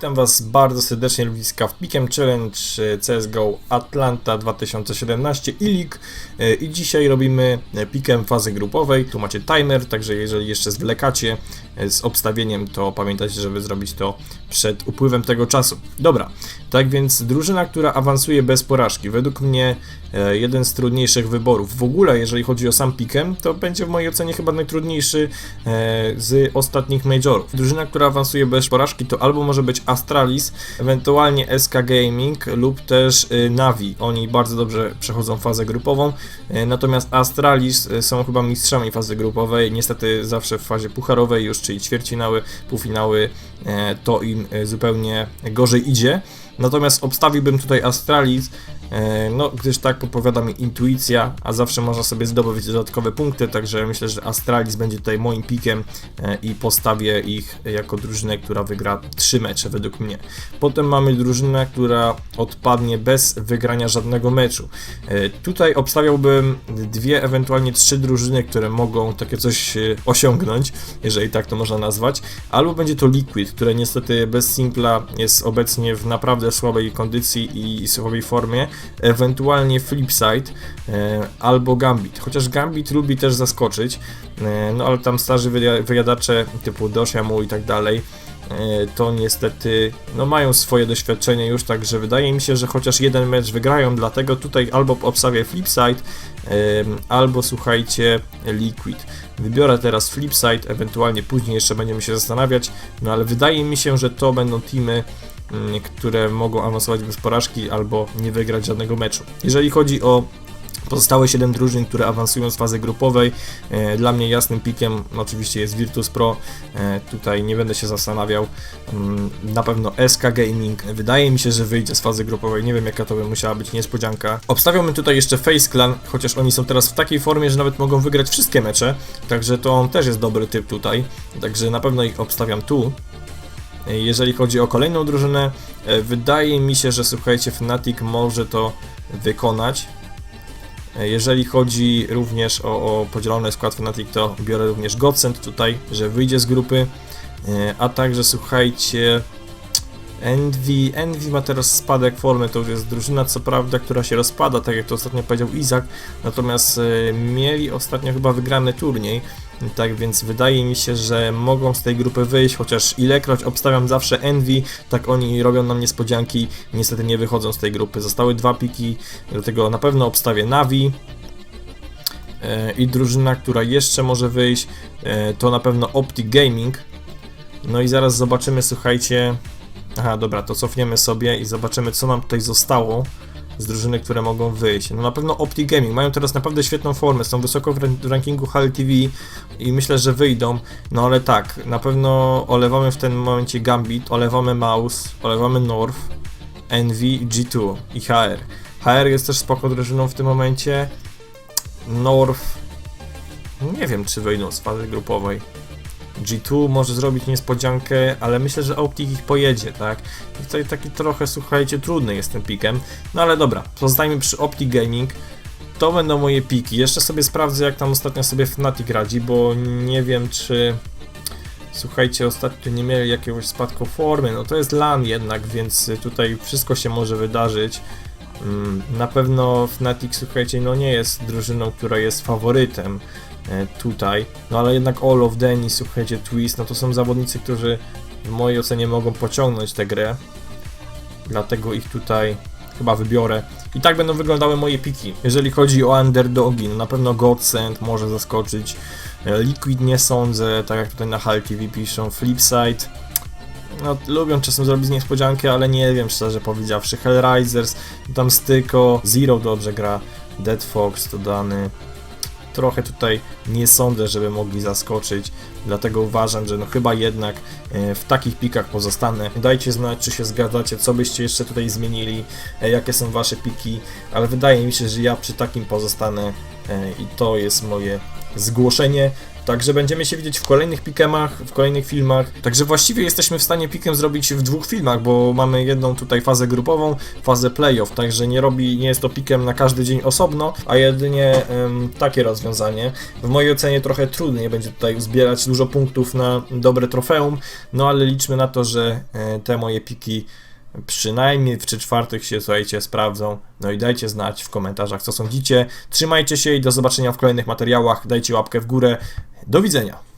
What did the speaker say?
Witam Was bardzo serdecznie ludziska w Pikiem Challenge e, CSGO Atlanta 2017 i League E, i dzisiaj robimy e, pikiem fazy grupowej. Tu macie timer, także jeżeli jeszcze zwlekacie z obstawieniem, to pamiętajcie, żeby zrobić to przed upływem tego czasu. Dobra, tak więc drużyna, która awansuje bez porażki, według mnie jeden z trudniejszych wyborów. W ogóle, jeżeli chodzi o sam pikem, to będzie w mojej ocenie chyba najtrudniejszy z ostatnich majorów. Drużyna, która awansuje bez porażki, to albo może być Astralis, ewentualnie SK Gaming lub też e, Navi. Oni bardzo dobrze przechodzą fazę grupową, e, natomiast Astralis e, są chyba mistrzami fazy grupowej. Niestety zawsze w fazie pucharowej już, czyli ćwierćfinały, półfinały, to im zupełnie gorzej idzie. Natomiast obstawiłbym tutaj Astralis, no gdyż tak podpowiada mi intuicja, a zawsze można sobie zdobyć dodatkowe punkty, także myślę, że Astralis będzie tutaj moim pikiem e, i postawię ich jako drużynę, która wygra trzy mecze według mnie. Potem mamy drużynę, która odpadnie bez wygrania żadnego meczu. E, Tutaj obstawiałbym dwie, ewentualnie trzy drużyny, które mogą takie coś e, osiągnąć, jeżeli tak to można nazwać. Albo będzie to Liquid, które niestety bez Simpla jest obecnie w naprawdę słabej kondycji i słabej formie. Ewentualnie Flipside e, albo Gambit. Chociaż Gambit lubi też zaskoczyć, e, no ale tam starzy wyja- wyjadacze typu Doshamu i tak dalej e, to niestety no, mają swoje doświadczenie już, także wydaje mi się, że chociaż jeden mecz wygrają, dlatego tutaj albo obstawię Flipside, albo słuchajcie Liquid. Wybiorę teraz Flipside, ewentualnie później jeszcze będziemy się zastanawiać, no ale wydaje mi się, że to będą teamy, które mogą awansować bez porażki albo nie wygrać żadnego meczu. Jeżeli chodzi o Pozostałe 7 drużyn, które awansują z fazy grupowej. E, Dla mnie jasnym pikiem oczywiście jest Virtus Pro. E, Tutaj nie będę się zastanawiał. Mm, Na pewno SK Gaming. Wydaje mi się, że wyjdzie z fazy grupowej. Nie wiem, jaka to by musiała być niespodzianka. Obstawiałbym tutaj jeszcze Face Clan, chociaż oni są teraz w takiej formie, że nawet mogą wygrać wszystkie mecze. Także to on też jest dobry typ tutaj. Także na pewno ich obstawiam tu. E, Jeżeli chodzi o kolejną drużynę, e, wydaje mi się, że słuchajcie, Fnatic może to wykonać. E, Jeżeli chodzi również o, o podzielony skład Fnatic, to biorę również Godsend tutaj, że wyjdzie z grupy. A także słuchajcie, Envy, Envy ma teraz spadek formy, to już jest drużyna co prawda, która się rozpada, tak jak to ostatnio powiedział Izak, natomiast mieli ostatnio chyba wygrany turniej, tak więc wydaje mi się, że mogą z tej grupy wyjść, chociaż ilekroć obstawiam zawsze Envy, tak oni robią nam niespodzianki, niestety nie wychodzą z tej grupy. Zostały dwa piki, dlatego na pewno obstawię Navi. E, I drużyna, która jeszcze może wyjść, e, to na pewno Optic Gaming. No i zaraz zobaczymy, słuchajcie. Aha, dobra, to cofniemy sobie i zobaczymy, co nam tutaj zostało z drużyny, które mogą wyjść. No na pewno Optic Gaming mają teraz naprawdę świetną formę, są wysoko w rankingu HL TV i myślę, że wyjdą. No ale tak, na pewno olewamy w tym momencie Gambit, olewamy Mouse, olewamy North, Envy, G2 i HR. HR jest też spoko drużyną w tym momencie. North. Nie wiem, czy wyjdą z fazy grupowej. G2 może zrobić niespodziankę, ale myślę, że Optic ich pojedzie, tak? I tutaj taki trochę, słuchajcie, trudny jest ten pikiem. No ale dobra, pozostajmy przy Optic Gaming. To będą moje piki. Jeszcze sobie sprawdzę, jak tam ostatnio sobie Fnatic radzi, bo nie wiem, czy... Słuchajcie, ostatnio nie mieli jakiegoś spadku formy. No to jest LAN jednak, więc tutaj wszystko się może wydarzyć. Mm, Na pewno Fnatic, słuchajcie, no nie jest drużyną, która jest faworytem tutaj, no ale jednak All of Denny, słuchajcie, Twist, no to są zawodnicy, którzy w mojej ocenie mogą pociągnąć tę grę, dlatego ich tutaj chyba wybiorę. I tak będą wyglądały moje piki. Jeżeli chodzi o underdogi, no na pewno Godsend może zaskoczyć, e, Liquid nie sądzę, tak jak tutaj na Hall TV piszą, Flipside, no, lubią czasem zrobić niespodziankę, ale nie wiem, szczerze powiedziawszy. Hellraisers, tam Styko, Zero dobrze gra, Dead Fox to dany. Trochę tutaj nie sądzę, żeby mogli zaskoczyć, dlatego uważam, że no chyba jednak e, w takich pikach pozostanę. Dajcie znać, czy się zgadzacie, co byście jeszcze tutaj zmienili, e, jakie są wasze piki, ale wydaje mi się, że ja przy takim pozostanę e, i to jest moje zgłoszenie. Także będziemy się widzieć w kolejnych pikemach, w kolejnych filmach. Także właściwie jesteśmy w stanie pikem zrobić w dwóch filmach, bo mamy jedną tutaj fazę grupową, fazę playoff, także nie robi, nie jest to pikem na każdy dzień osobno, a jedynie takie rozwiązanie. W mojej ocenie trochę trudniej będzie tutaj zbierać dużo punktów na dobre trofeum, no ale liczmy na to, że e, te moje piki przynajmniej w 3 czwartych się, słuchajcie, sprawdzą. No i dajcie znać w komentarzach, co sądzicie. Trzymajcie się i do zobaczenia w kolejnych materiałach. Dajcie łapkę w górę. Do widzenia.